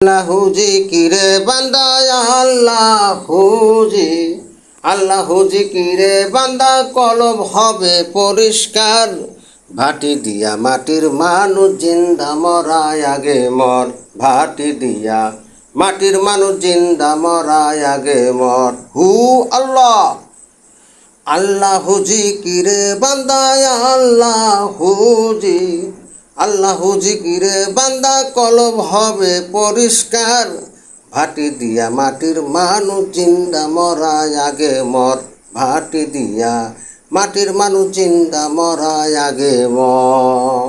আল্লাহুজি কিরে বান্দায় আল্লাহুজি আল্লাহুজি কিরে বান্দা, কলব হবে পরিষ্কার। ভাটি দিয়া মাটির মানুষ জিন্দা মরায় আগে মর। ভাটি দিয়া মাটির মানুষ জিন্দা মরায় আগে মর। হু আল্লাহ। আল্লাহুজি কিরে বান্দায় আল্লাহুজি আল্লাহুজি কিরে বান্দা কলব হবে পরিষ্কার। ভাটি দিয়া মাটির মানুষ জিন্দা মরায় আগে মর। ভাটি দিয়া মাটির মানুষ জিন্দা মরায় আগে মর।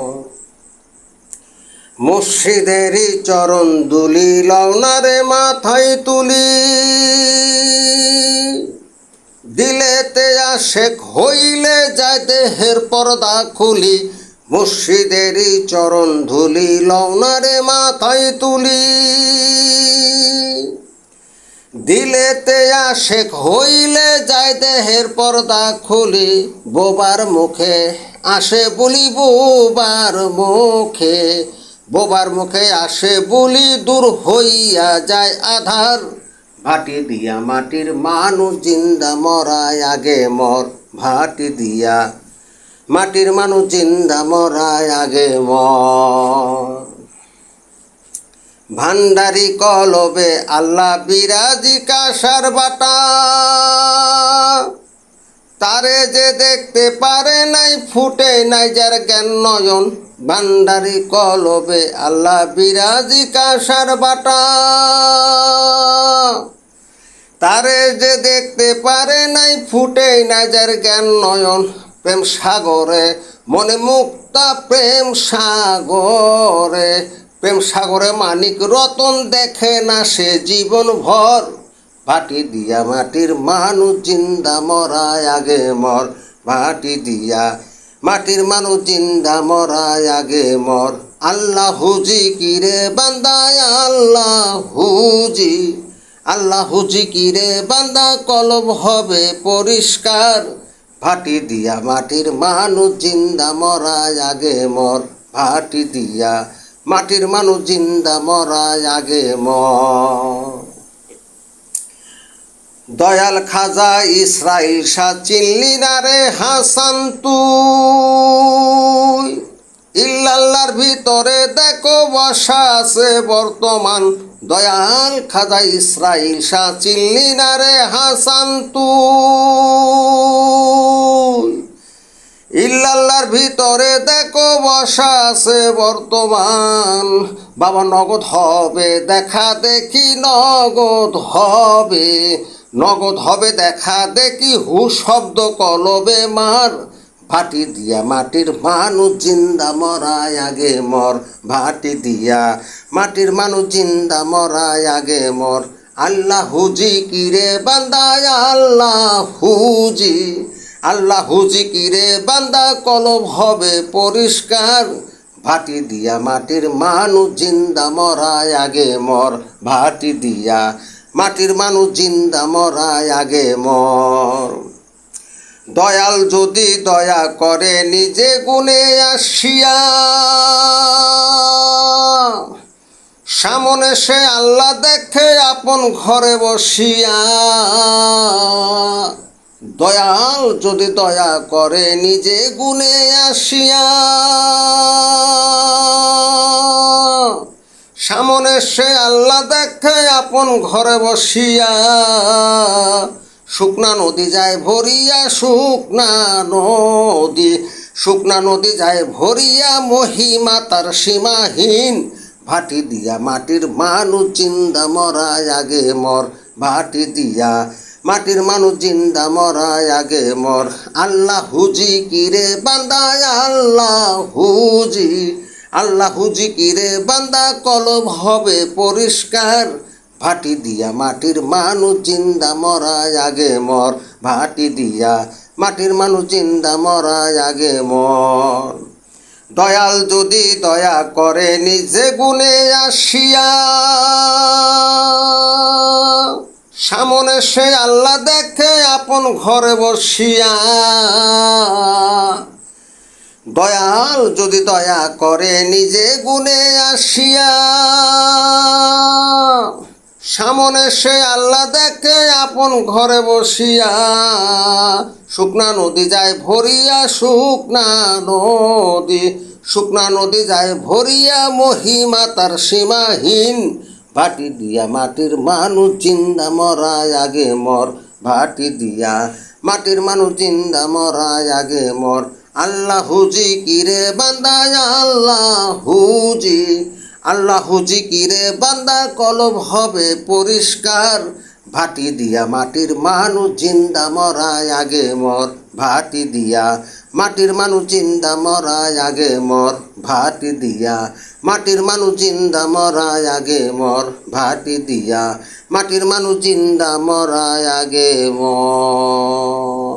মুর্শিদেরই চরণ দুলি লওনারে মাথায় তুলি। দিলেতে আশেক হইলে যায় দেহের পর্দা খুলি। মুর্শিদেরই চরণ ধুলি, লওনারে মাথায় তুলি। দিলেতে আশেক হইলে যায় দেহের পর্দা খুলি, বোবার মুখে আসে বলি, বোবার মুখে বোবার মুখে আসে বলি, দূর হইয়া যায় আধার। ভাটি দিয়া মাটির মানুষ, জিন্দা মরায় আগে মর, ভাটি দিয়া মাটির মানুষ জিন্দা মরায় আগে মর। ভান্ডারি কলবে আল্লাহ বিরাজি কাসার বাটা। তারে যে দেখতে পারে নাই, ফুটে নাই যার জ্ঞান নয়ন। ভান্ডারি কলবে আল্লাহ বিরাজি কাসার বাটা। তারে যে দেখতে পারে নাই, ফুটে নাই যার জ্ঞান নয়ন। প্রেম সাগরে, মনে মুক্তা প্রেম সাগরে। প্রেম সাগরে মানিক রতন দেখে না সে জীবন ভর ভাটি দিয়া মাটির মানুষ জিন্দা মরায় আগে মর। ভাটি দিয়া মাটির মানুষ জিন্দা মরায় আগে মর। আল্লাহ হুজি কিরে বান্দায়, আল্লাহ হুজি আল্লাহ হুজি কিরে বান্দা কলব হবে পরিষ্কার। ভাটি দিয়া মাটির মানুষ জিন্দা, মরা আগে মর। ফাটি দিয়া মাটির মানুষ জিন্দা, মরা আগে মর। দয়াল খাজা চিল্লি না রে হাসান তুই? ইল্লাল্লার ভিতরে দেখো বসা আছে বর্তমান। দয়াল খাজা ইসরাইল, শাহ চিল্লিনারে হাসান তুই। ইল্লাল্লার ভিতরে দেখো বসা আছে বর্তমান। বাবা, নগদ হবে, দেখা দেখি নগদ হবে। নগদ হবে, দেখা দেখি হু শব্দ কলবে মার। ভাটি দিয়া মাটির মানুষ জিন্দা মরায় আগে মর, ভাটি দিয়া মাটির মানুষ জিন্দা মরায় আগে মর। আল্লাহ হুজি কিরে বান্দায় আল্লাহ হুজি। আল্লাহ হুজি কিরে বান্দা, কলব হবে পরিষ্কার। ভাটি দিয়া মাটির মানুষ জিন্দা মরায় আগে মর, ভাটি দিয়া মাটির মানুষ জিন্দা মরায় আগে মর। দয়াল যদি দয়া করে নিজে গুণে আসিয়া, সামনে সে আল্লাহ দেখে আপন ঘরে বসিয়া, দয়াল যদি দয়া করে নিজে গুণে আসিয়া, সামনে সে আল্লাহ দেখে আপন ঘরে বসিয়া শুকনা নদী যায় ভরিয়া, শুকনা নদী শুকনা নদী যায় ভরিয়া, মহিমা তার সীমাহীন। ভাটি দিয়া মাটির মানুষ জিন্দা মরায় আগে মর। ভাটি দিয়া মাটির মানুষ জিন্দা মরায় আগে মর। আল্লাহ হুজি কিরে বান্দায় আল্লাহ হুজি। আল্লাহ হুজি কিরে বান্দা, কলব হবে পরিষ্কার। ভাটি দিয়া মাটির মানুষ জিন্দা মরায় আগে মর। ভাটি দিয়া মাটির মানুষ জিন্দা মরায় আগে মর। দয়াল যদি দয়া করে নিজে গুণে আসিয়া, সামনে সে আল্লাহ দেখে আপন ঘরে বসিয়া, দয়াল যদি দয়া করে নিজে গুণে আসিয়া সামনে সে আল্লাহ দেখে আপন ঘরে বসিয়া, শুকনা নদী যায় ভরিয়া, শুকনা নদী শুকনা নদী যায় ভরিয়া, মহিমা তার সীমাহীন। ভাটি দিয়া মাটির মানুষ জিন্দা মরায় আগে মর। ভাটি দিয়া মাটির মানুষ জিন্দা মরায় আগে মর। আল্লাহ হুজি কিরে বান্দায়, আল্লাহ হুজি আল্লাহ হুজি কিরে বান্দা কলব হবে পরিষ্কার। ভাটি দিয়া মাটির মানুষ জিন্দা মরায় আগে মর। ভাটি দিয়া মাটির মানুষ জিন্দা মরায় আগে মর। ভাটি দিয়া মাটির মানুষ জিন্দা মরায় আগে মর। ভাটি দিয়া মাটির মানুষ জিন্দা মরায় আগে মর।